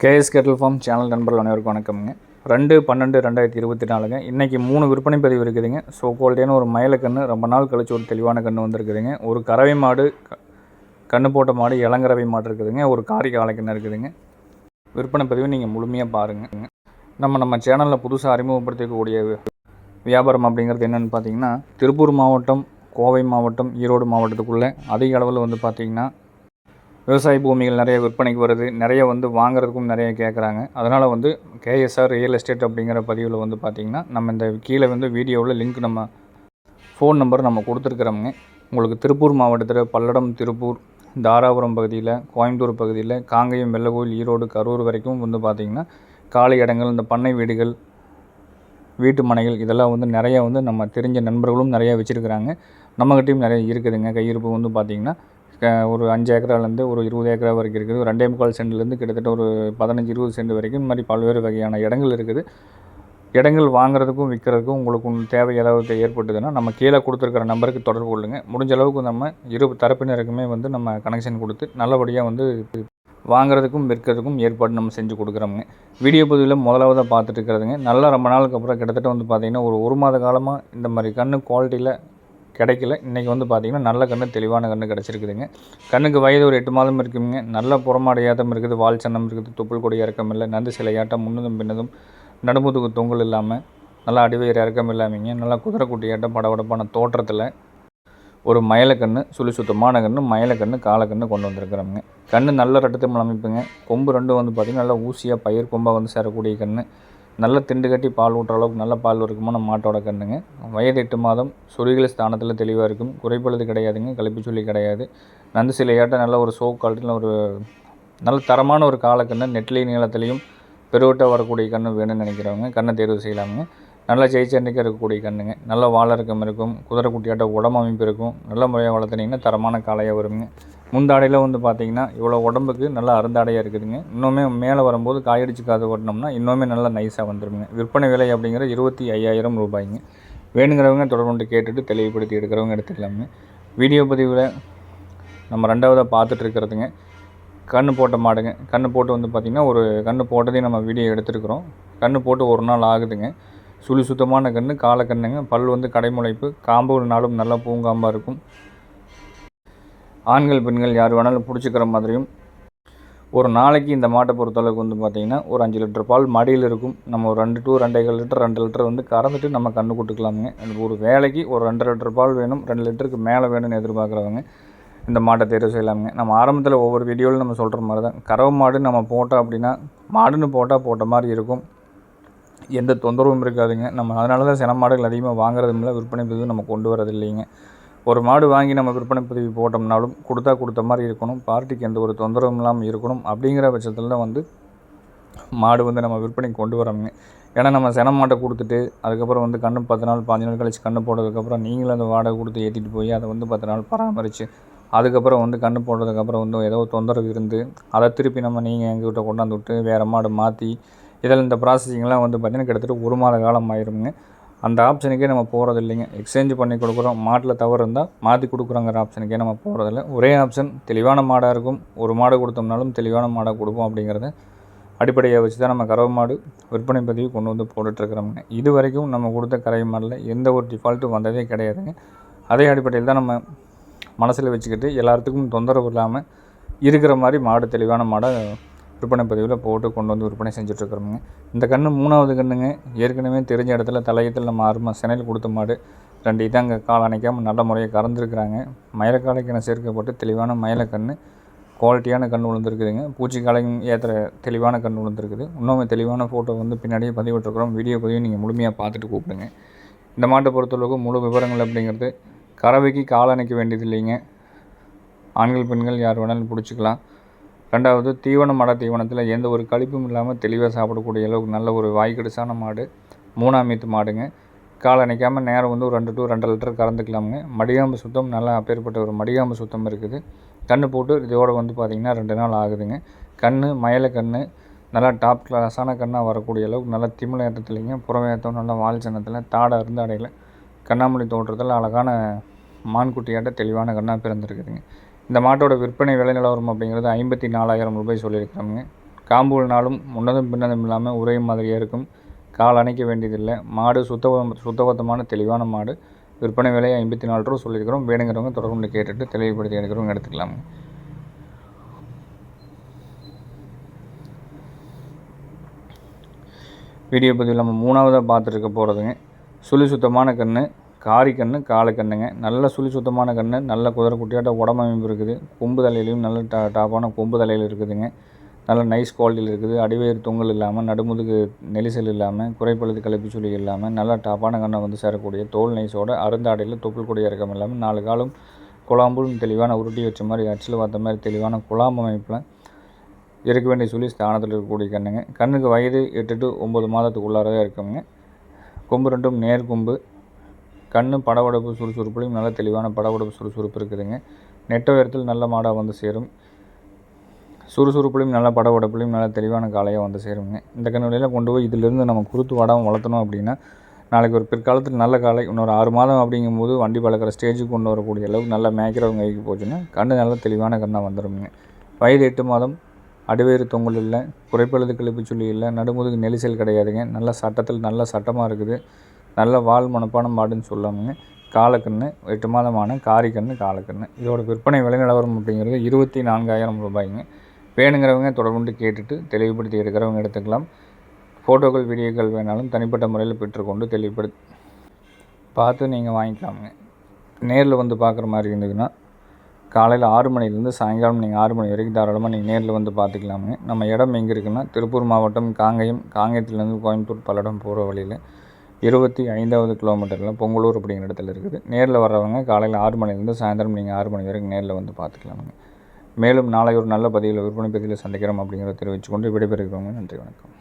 KS கேட்டல் form channel நண்பர்கள் அனைவருக்கும் வணக்கம்ங்க. ரெண்டு பன்னெண்டு ரெண்டாயிரத்தி இருபத்தி நாலுங்க. இன்றைக்கி மூணு விற்பனை பதிவு இருக்குதுங்க. ஸோ குவாலிட்டியான ஒரு மயில கன்று ரொம்ப நாள் கழிச்சு ஒரு தெளிவான கன்று வந்திருக்குதுங்க. ஒரு கறவை மாடு க- கன்று போட்ட மாடு இளங்கறவை மாடு இருக்குதுங்க. ஒரு காரி கண்ணு இருக்குதுங்க. விற்பனை பதிவு நீங்கள் முழுமையாக பாருங்கள் நம்ம நம்ம சேனலில் புதுசாக அறிமுகப்படுத்திக்கக்கூடிய வியாபாரம் அப்படிங்கிறது என்னென்னு பார்த்தீங்கன்னா திருப்பூர் மாவட்டம் கோவை மாவட்டம் ஈரோடு மாவட்டத்துக்குள்ளே அதிக அளவில் வந்து பார்த்திங்கன்னா விவசாய பூமிகள் நிறைய விற்பனைக்கு வருது. நிறைய வந்து வாங்குறதுக்கும் நிறைய கேட்குறாங்க அதனால் வந்து கேஎஸ்ஆர் ரியல் எஸ்டேட் அப்படிங்கிற பதிவில் வந்து பார்த்திங்கன்னா நம்ம இந்த கீழே வந்து வீடியோவில் லிங்க் நம்ம ஃபோன் நம்பர் நம்ம கொடுத்துருக்குறோங்க உங்களுக்கு திருப்பூர் மாவட்டத்தில் பல்லடம் திருப்பூர் தாராபுரம் பகுதியில் கோயம்புத்தூர் பகுதியில் காங்கேயம் வெள்ளகோயில் ஈரோடு கரூர் வரைக்கும் வந்து பார்த்திங்கன்னா காலி இடங்கள் இந்த பண்ணை வீடுகள் வீட்டு மனைகள் இதெல்லாம் வந்து நிறையா வந்து நம்ம தெரிஞ்ச நண்பர்களும் நிறையா வச்சுருக்குறாங்க. நம்மகிட்டயும் நிறைய இருக்குதுங்க. கையிருப்பு வந்து பார்த்திங்கன்னா ஒரு அஞ்சு ஏக்கராலேருந்து ஒரு இருபது ஏக்கரா வரைக்கும் இருக்குது. ரெண்டே முக்கால் சென்ட்லேருந்து கிட்டத்தட்ட ஒரு பதினஞ்சு இருபது சென்ட் வரைக்கும் இந்த மாதிரி பல்வேறு வகையான இடங்கள் இருக்குது. இடங்கள் வாங்குறதுக்கும் விற்கிறதுக்கும் உங்களுக்கு தேவை ஏதாவது ஏற்பட்டுதுன்னா நம்ம கீழே கொடுத்துருக்கிற நம்பருக்கு தொடர்பு கொள்ளுங்கள் முடிஞ்ச அளவுக்கு நம்ம இரு தரப்பினருக்குமே வந்து நம்ம கனெக்ஷன் கொடுத்து நல்லபடியாக வந்து வாங்குறதுக்கும் விற்கிறதுக்கும் ஏற்பாடு நம்ம செஞ்சு கொடுக்குறோங்க வீடியோ பதிவில் முதலாவதாக பார்த்துட்டு இருக்கிறதுங்க. நல்லா ரொம்ப நாளுக்கு அப்புறம் கிட்டத்தட்ட வந்து பார்த்திங்கன்னா ஒரு ஒரு மாத காலமாக இந்த மாதிரி கன்று குவாலிட்டியில் கிடைக்கல. இன்றைக்கி வந்து பார்த்திங்கன்னா நல்ல கன்று தெளிவான கன்று கிடச்சிருக்குதுங்க. கண்ணுக்கு வயது ஒரு எட்டு மாதம் இருக்குங்க. நல்ல புறமாடையாதம் இருக்குது வால் சன்னம் இருக்குது துப்புள் கொடி இறக்கம் இல்லை நந்து சிலையாட்டம் முன்னதும் பின்னதும் நடுமுதுகு தொங்கல் இல்லாமல் நல்லா அடிவயிறு இறக்கம் இல்லாமங்க நல்லா குதிரை குட்டி ஆட்டம் படபடப்பான தோற்றத்தில் ஒரு மயிலக்கன்று சுழி சுத்தமான கன்று மயிலக்கன்று காலக்கன்று கொண்டு வந்திருக்கிறோங்க கன்று நல்ல ரட்டத்தை அமைப்புங்க. கொம்பு ரெண்டும் வந்து பார்த்திங்கன்னா நல்லா ஊசியாக பயிர் கொம்பாக வந்து சேரக்கூடிய கன்று நல்ல திண்டு கட்டி பால் ஊட்டுற அளவுக்கு நல்ல பால் இருக்குமான மாட்டோட கண்ணுங்க. வயது எட்டு மாதம் சுருகில ஸ்தானத்தில் தெளிவாக இருக்கும். குறைப்பழுது கிடையாதுங்க கழிப்பு சொல்லி கிடையாது. நந்து சிலையாட்ட நல்ல ஒரு சோ குவாலிட்டியில் ஒரு நல்ல தரமான ஒரு காலக்கண்ணு நெட்லி நீளத்துலேயும் பெருவட்டாக வரக்கூடிய கன்று வேணும்னு நினைக்கிறவங்க கண்ணை தேர்வு செய்யலாமுங்க. நல்ல ஜெயிச்சண்டிக்காக இருக்கக்கூடிய கண்ணுங்க. நல்ல வாழறக்கம் இருக்கும் குதிரை குட்டியாட்ட உடம்பு அமைப்பு இருக்கும். நல்ல முறையாக வளர்த்துனீங்கன்னா தரமான காளையாக வருங்க முந்தாடையில் வந்து பார்த்தீங்கன்னா இவ்வளோ உடம்புக்கு நல்லா அருந்தாடையாக இருக்குதுங்க. இன்னுமே மேலே வரும்போது காயடிச்சு காது ஓட்டினோம்னா இன்னுமே நல்லா நைஸாக வந்துடுங்க விற்பனை விலை அப்படிங்கிற இருபத்தி ஐயாயிரம் ரூபாய்ங்க. வேணுங்கிறவங்க தொடர்பு கேட்டுட்டு தெளிவுபடுத்தி எடுக்கிறவங்க எடுத்துக்கலாமுங்க. வீடியோ பதிவில் நம்ம ரெண்டாவதாக பார்த்துட்டு இருக்கிறதுங்க. கன்று போட்ட மாடுங்க. கன்று போட்டு வந்து பார்த்திங்கன்னா ஒரு கன்று போட்டதையும் நம்ம வீடியோ எடுத்துருக்குறோம். கன்று போட்டு ஒரு நாள் ஆகுதுங்க. சுழி சுத்தமான கன்று காலக்கண்ணுங்க பல் வந்து கடைமுளைப்பு காம்பு நாளும் நல்லா பூங்காம்பாக இருக்கும். ஆண்கள் பெண்கள் யார் வேணாலும் பிடிச்சிக்கிற மாதிரியும் ஒரு நாளைக்கு இந்த மாட்டை பொறுத்தளவுக்கு வந்து பார்த்திங்கன்னா ஒரு அஞ்சு லிட்டர் பால் மடியில் இருக்கும். நம்ம ஒரு ரெண்டு டூ ரெண்டேகால் லிட்டர் ரெண்டு லிட்டர் வந்து கறந்துட்டு நம்ம கண்ணு கொடுத்துக்கலாமுங்க எனக்கு ஒரு வேலைக்கு ஒரு ரெண்டு லிட்டர் பால் வேணும் ரெண்டு லிட்டருக்கு மேலே வேணும்னு எதிர்பார்க்குறவங்க இந்த மாட்டை தேர்வு செய்யலாமுங்க. நம்ம ஆரம்பத்தில் ஒவ்வொரு வீடியோவில் நம்ம சொல்கிற மாதிரி தான். கறவை மாடு நம்ம போட்டோம் அப்படின்னா மாடுன்னு போட்டால் போட்ட மாதிரி இருக்கும். எந்த தொந்தரவும் இருக்காதுங்க. நம்ம அதனால தான் சின மாடுகள் அதிகமாக வாங்குறதும் இல்லை விற்பனை பதிவு நம்ம கொண்டு வரது இல்லைங்க ஒரு மாடு வாங்கி நம்ம விற்பனை பதிவு போட்டோம்னாலும் கொடுத்தா கொடுத்த மாதிரி இருக்கணும் பார்ட்டிக்கு எந்த ஒரு தொந்தரவும் இல்லாமல் இருக்கணும் அப்படிங்கிற பட்சத்தில் தான் வந்து மாடு வந்து நம்ம விற்பனைக்கு கொண்டு வரோங்க. ஏன்னா நம்ம சென மாட்டை கொடுத்துட்டு அதுக்கப்புறம் வந்து கண்ணு பத்து நாள் பாஞ்சு நாள் கழிச்சு கண்ணு போட்டதுக்கப்புறம் நீங்களும் அந்த வாடகை கொடுத்து ஏற்றிட்டு போய் அதை வந்து பத்து நாள் பராமரித்து அதுக்கப்புறம் வந்து கண்ணு போட்டதுக்கப்புறம் வந்து ஏதோ தொந்தரவு இருந்து அதை திருப்பி நம்ம நீங்கள் எங்ககிட்ட கொண்டாந்து விட்டு வேறு மாடு மாற்றி இதில் இந்த ப்ராசஸிங்லாம் வந்து பார்த்திங்கன்னா கிட்டத்தட்ட ஒரு மாத காலம் ஆயிருங்க. அந்த ஆப்ஷனுக்கே நம்ம போகிறது இல்லைங்க எக்ஸ்சேஞ்ச் பண்ணி கொடுக்குறோம். மாட்டில் தவறு இருந்தால் மாற்றி கொடுக்குறோங்கிற ஆப்ஷனுக்கே நம்ம போகிறதில்ல ஒரே ஆப்ஷன் தெளிவான மாடாக இருக்கும். ஒரு மாடு கொடுத்தோம்னாலும் தெளிவான மாடாக கொடுப்போம் அப்படிங்கிறத அடிப்படையை வச்சு தான் நம்ம கறவை மாடு விற்பனை பதிவு கொண்டு வந்து போட்டுட்ருக்குறோங்க இது வரைக்கும் நம்ம கொடுத்த கறவை மாடில் எந்த ஒரு டிஃபால்ட்டும் வந்ததே கிடையாதுங்க. அதே அடிப்படையில் தான் நம்ம மனசில் வச்சுக்கிட்டு எல்லாத்துக்கும் தொந்தரவு இல்லாமல் இருக்கிற மாதிரி மாடு தெளிவான மாடை விற்பனை பதிவில் போட்டு கொண்டு வந்து விற்பனை செஞ்சுட்ருக்குறோங்க இந்த கன்று மூணாவது கன்றுங்க ஏற்கனவே தெரிஞ்ச இடத்துல தலையத்தில் நம்ம அருமை சென்னையில் கொடுத்த மாடு. ரெண்டு இதாங்க கால் அணைக்காமல் நல்ல முறையாக கறந்துருக்குறாங்க. மயிலக்காலைக்கணை சேர்க்கப்பட்டு தெளிவான மயிலக்கன்று குவாலிட்டியான கன்று விழுந்துருக்குதுங்க பூச்சிக்காலையும் ஏற்றுற தெளிவான கன்று விழுந்துருக்குது இன்னும் தெளிவான ஃபோட்டோ வந்து பின்னாடியே பதிவிட்டுருக்குறோம். வீடியோ பதிவு நீங்கள் முழுமையாக பார்த்துட்டு கூப்பிடுங்க. இந்த மாட்டை பொறுத்தளவுக்கு முழு விவரங்கள் அப்படிங்கிறது கறவைக்கு கால் அணைக்க வேண்டியது இல்லைங்க ஆண்கள் பெண்கள் யார் வேணாலும் பிடிச்சிக்கலாம். ரெண்டாவது தீவன மட தீவனத்தில் எந்த ஒரு கழிப்பும் இல்லாமல் தெளிவாக சாப்பிடக்கூடிய அளவுக்கு நல்ல ஒரு வாய்க்கடிசான மாடு. மூணாம் மீத்து மாடுங்க. காலை அணைக்காமல் நேரம் வந்து ஒரு ரெண்டு டூ ரெண்டு லிட்டர் கறந்துக்கலாமுங்க. மடிகாம்பு சுத்தம் நல்லா அப்பேற்பட்ட ஒரு மடிகாம்பு சுத்தம் இருக்குது. கன்று போட்டு இதோடு வந்து பார்த்திங்கன்னா ரெண்டு நாள் ஆகுதுங்க. கன்று மயில கன்று நல்லா டாப் கிளாஸான கண்ணாக வரக்கூடிய அளவுக்கு நல்லா திமிழ ஏற்றத்துலைங்க. புறவேத்தம் நல்லா வால் சின்னத்தில் தாடை இருந்து அடையில் கண்ணாமூலி தோற்றத்தில் அழகான மான்குட்டியாட்ட தெளிவான கண்ணாக பிறந்திருக்குதுங்க. இந்த மாட்டோட விற்பனை விலை நிலவரம் அப்படிங்கிறது ஐம்பத்தி நாலாயிரம் ரூபாய் சொல்லியிருக்காங்க காம்பூல்னாலும் முன்னதும் பின்னதும் இல்லாமல் ஒரே மாதிரியாக இருக்கும். கால் அணைக்க வேண்டியதில்லை. மாடு சுத்த சுத்தபத்தமான தெளிவான மாடு. விற்பனை விலை ஐம்பத்தி நாலு ரூபா சொல்லியிருக்கிறோம். வேணுங்கிறவங்க தொடர்பு கேட்டுட்டு தெளிவுபடுத்தி எடுக்கிறவங்க எடுத்துக்கலாங்க வீடியோ பதிவில் நம்ம மூணாவதாக பார்த்துருக்க போகிறதுங்க சுழி சுத்தமான கன்று காரி கன்று காலை கண்ணுங்க. நல்ல சுழி சுத்தமான கன்று நல்ல குதிரை குட்டியாட்ட உடம்பமைப்பு இருக்குது. கொம்பு தலையிலையும் நல்ல டா டாப்பான கொம்பு தலையில் இருக்குதுங்க. நல்ல நைஸ் குவாலிட்டியில் இருக்குது. அடிவயிறு தொங்கல் இல்லாமல் நடுமுதுகு நெரிசல் இல்லாமல் குறைப்பழுது கலப்பி சுழி இல்லாமல் நல்லா டாப்பான கண்ணை வந்து சேரக்கூடிய தோல் நைஸோட அருந்தாடையில் தொப்புள் கொடி இறக்கம் இல்லாமல் நாலு காலம் குழாம்பும் தெளிவான உருட்டி வச்ச மாதிரி அச்சில் பார்த்த மாதிரி தெளிவான குழாம்பு அமைப்பில் இருக்க வேண்டிய சொல்லி ஸ்தானத்தில் இருக்கக்கூடிய கண்ணுங்க. கண்ணுக்கு வயது எட்டு டு ஒம்பது மாதத்துக்குள்ளாரவே இருக்குங்க. கொம்பு ரெண்டும் நேர் கொம்பு. கண்ணு படபடப்பு சுறுசுறுப்புலையும் நல்ல தெளிவான படபடப்பு சுறுசுறுப்பு இருக்குதுங்க. நெட்ட உயரத்தில் நல்ல மாடாக வந்து சேரும். சுறுசுறுப்புலையும் நல்ல படபடப்புலையும் நல்ல தெளிவான காளையாக வந்து சேருங்க. இந்த கண்ணுலையில் கொண்டு போய் இதிலிருந்து நம்ம குருத்து வாடாமல் வளர்த்தணும் அப்படின்னா நாளைக்கு ஒரு பிற்காலத்தில் நல்ல காலை இன்னொரு ஆறு மாதம் அப்படிங்கும்போது வண்டி பழக்கிற ஸ்டேஜுக்கு கொண்டு வரக்கூடிய அளவுக்கு நல்லா மேய்க்கிறவங்க கைக்கு போச்சுன்னா கண்ணு நல்ல தெளிவான கண்ணாக வந்துடுங்க வயது எட்டு மாதம் அடிவேறு தொங்கல் இல்லை குறைப்பழுது கிளப்பி சொல்லி இல்லை நடுமுதுகு நெரிசல் கிடையாதுங்க. நல்ல சட்டத்தில் நல்ல சட்டமாக இருக்குது. நல்ல வால் மனப்பான மாடுன்னு சொல்லாமுங்க. காலக்கண்ணு எட்டு மாதமான காரிக்கண்ணு காலக்கண்ணு. இதோட விற்பனை விலை நிலவரம் அப்படிங்கிறது இருபத்தி நான்காயிரம் ரூபாய்ங்க. வேணுங்கிறவங்க தொடர்புண்டு கேட்டுட்டு தெளிவுபடுத்தி எடுக்கிறவங்க எடுத்துக்கலாம். ஃபோட்டோக்கள் வீடியோக்கள் வேணாலும் தனிப்பட்ட முறையில் பெற்றுக்கொண்டு தெளிவுபடுத்தி பார்த்து நீங்கள் வாங்கிக்கலாமுங்க. நேரில் வந்து பார்க்குற மாதிரி இருந்ததுன்னா காலையில் ஆறு மணிலேருந்து சாயங்காலம் நீங்கள் ஆறு மணி வரைக்கும் தாராளமாக நீங்கள் நேரில் வந்து பார்த்துக்கலாமுங்க. நம்ம இடம் எங்கே இருக்குன்னா திருப்பூர் மாவட்டம் காங்கயம் காங்கயத்துலேருந்து கோயம்புத்தூர் பல்லடம் போகிற வழியில். இருபத்தி ஐந்தாவது கிலோமீட்டரில் பொங்கலூர் அப்படிங்கிற இடத்துல இருக்குது. நேரில் வர்றவங்க காலையில் ஆறு மணிலேருந்து சாயந்தரம் நீங்கள் ஆறு மணி வரைக்கும் நேரில் வந்து பார்த்துக்கலாமுங்க. மேலும் நாளை ஒரு நல்ல பதிவில் விற்பனை பதிவில் சந்திக்கிறோம் அப்படிங்கிறத தெரிவித்துக்கொண்டு விடைபெறுகிறோங்க. நன்றி வணக்கம்.